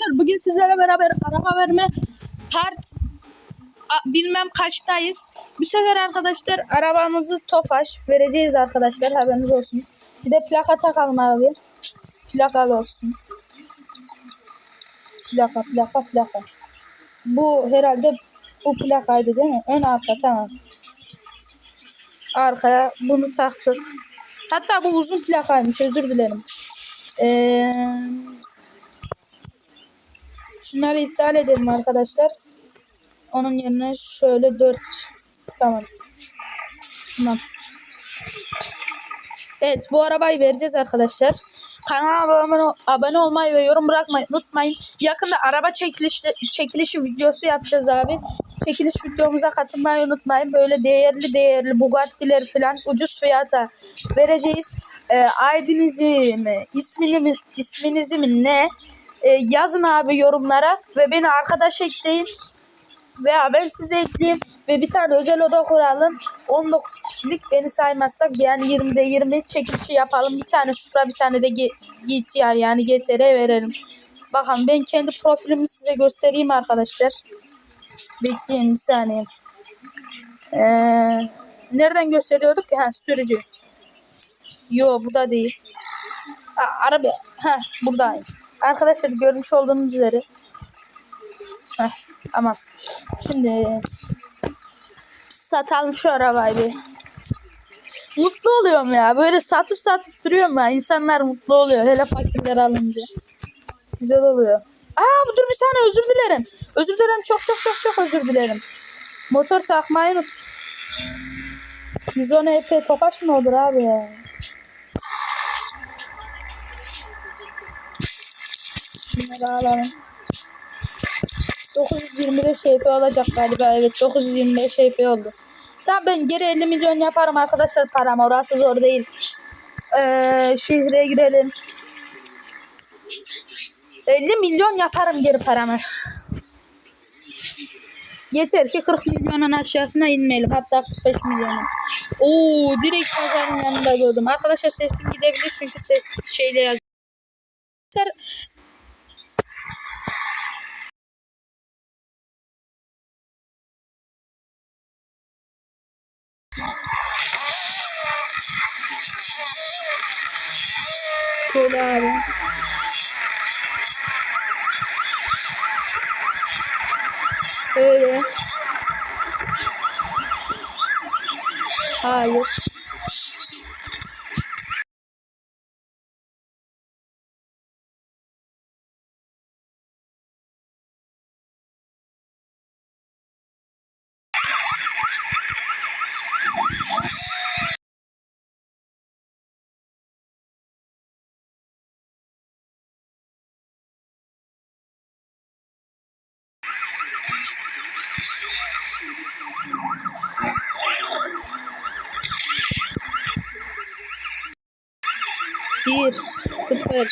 arkadaşlar bugün sizlerle beraber araba verme part bilmem kaçtayız. Bu sefer arkadaşlar arabamızı Tofaş vereceğiz arkadaşlar haberiniz olsun. Bir de plaka takalım arabaya. Plakalı olsun. Plaka plaka plaka. Bu herhalde bu plakaydı değil mi? En arka tamam. Arkaya bunu taktık. Hatta bu uzun plakaymış özür dilerim. Eee Şunları iptal edelim arkadaşlar. Onun yerine şöyle 4 tamam. Tamam. Evet bu arabayı vereceğiz arkadaşlar. Kanala abone, olmayı ve yorum bırakmayı unutmayın. Yakında araba çekilişi, çekilişi videosu yapacağız abi. Çekiliş videomuza katılmayı unutmayın. Böyle değerli değerli Bugatti'ler falan ucuz fiyata vereceğiz. Ee, ID'nizi mi, ismini mi, isminizi mi ne? Ee, yazın abi yorumlara ve beni arkadaş ekleyin veya ben size ekleyeyim ve bir tane özel oda kuralım. 19 kişilik beni saymazsak yani 20'de 20 çekilişi yapalım. Bir tane Supra bir tane de GTR yani GTR verelim. Bakın ben kendi profilimi size göstereyim arkadaşlar. Bekleyin bir saniye. Ee, nereden gösteriyorduk ki? Sürücü. Yo bu da değil. Ha, araba. Ha buradayım. Arkadaşlar görmüş olduğunuz üzere. Heh, tamam. Şimdi satalım şu arabayı bir. Mutlu oluyorum ya. Böyle satıp satıp duruyorum ya. İnsanlar mutlu oluyor. Hele fakirler alınca. Güzel oluyor. Aa dur bir saniye özür dilerim. Özür dilerim çok çok çok çok özür dilerim. Motor takmayı unuttum. 110 EP tofaş mı olur abi ya? Alalım. 925 HP olacak galiba. Evet 925 HP oldu. Tamam ben geri 50 milyon yaparım arkadaşlar param. Orası zor değil. Ee, şehre girelim. 50 milyon yaparım geri paramı. Yeter ki 40 milyonun aşağısına inmeyelim. Hatta 45 milyonun. Oo direkt pazarın yanında durdum. Arkadaşlar sesim gidebilir çünkü ses şeyle yazıyor. Şöyle abi. Öyle. Hayır. Bir, sıfır,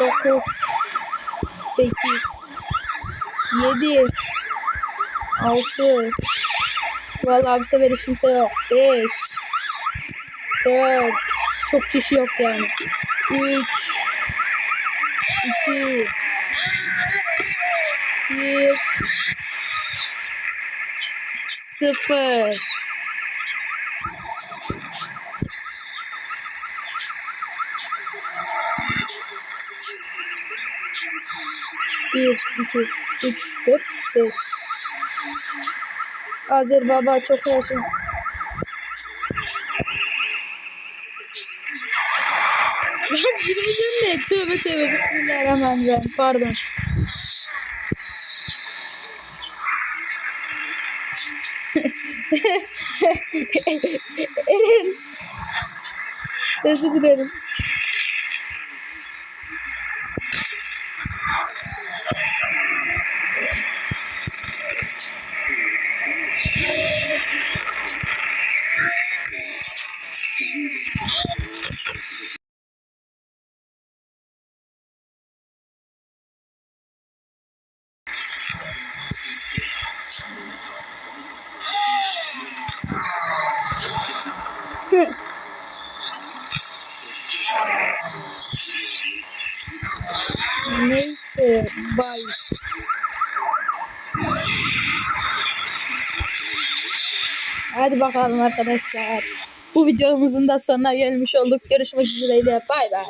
dokuz, sekiz, yedi, altı. Vallahi bu sefer kimse yok. Beş, dört, çok kişi yok yani. Üç, iki, bir, sıfır. Bir, iki, üç, dört, beş. Azer Baba çok yaşa. Lan girmeyeceğim de tövbe tövbe bismillahirrahmanirrahim pardon. Eren. Özür dilerim. Neyse bay. Hadi bakalım arkadaşlar. Bu videomuzun da sonuna gelmiş olduk. Görüşmek üzere. Bay bay.